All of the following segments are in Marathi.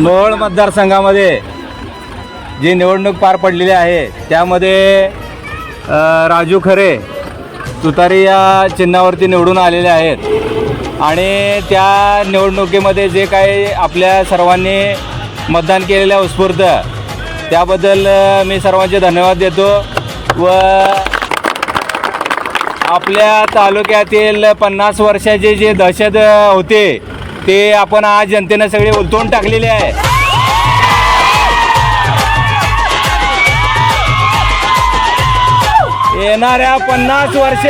मोहोळ मतदारसंघामध्ये जी निवडणूक पार पडलेली आहे त्यामध्ये राजू खरे तुतारी या चिन्हावरती निवडून आलेले आहेत. आणि त्या निवडणुकीमध्ये जे काही आपल्या सर्वांनी मतदान केलेल्या उत्स्फूर्त त्याबद्दल मी सर्वांचे धन्यवाद देतो व आपल्या तालुक्यातील पन्नास वर्षाचे जे दहशत होते ते आपण आज जनतेनं सगळे उलटून टाकलेले आहे. येणाऱ्या पन्नास वर्ष.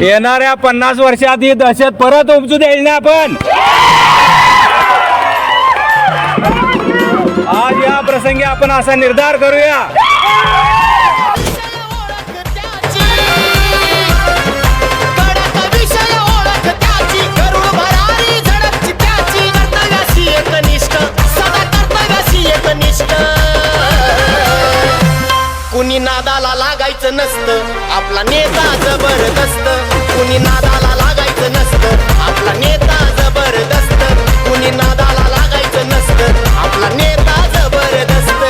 येणाऱ्या पन्नास वर्षात ही दहशत परत उपजू देईल ना आपण? आज या प्रसंगी आपण असा निर्धार करूया. लागायचं नसतं. आपला नेता जबरदस्त. कुणी नादाला लागायचं नसतं. आपला नेता जबरदस्त. कुणी नादाला लागायचं नसतं. आपला नेता जबरदस्त.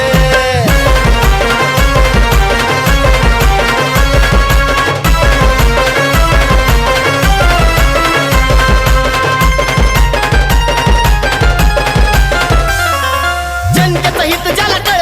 जनतेचं हित ज्याला कळ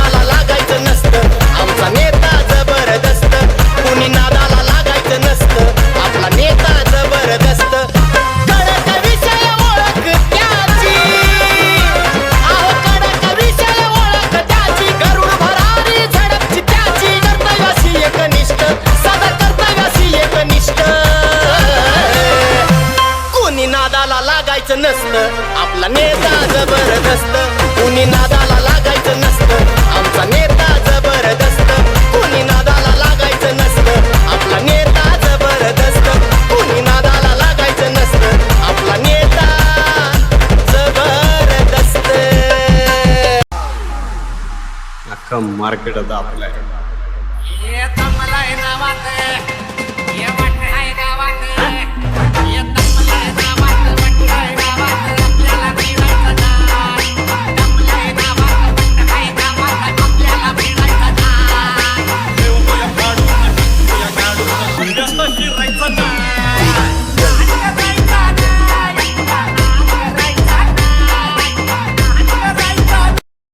नसतं. आपला नेता जबरदस्त. कुणी नादाला लागायचं नसतं. आमचा नेता जबरदस्त. कुणी नादाला लागायचं नसतं. आपला नेता जबरदस्त. कुणी नादाला लागायचं नसतं. आपला नेता जबरदस्त. अख्खा मार्केट आता आपलं आहे.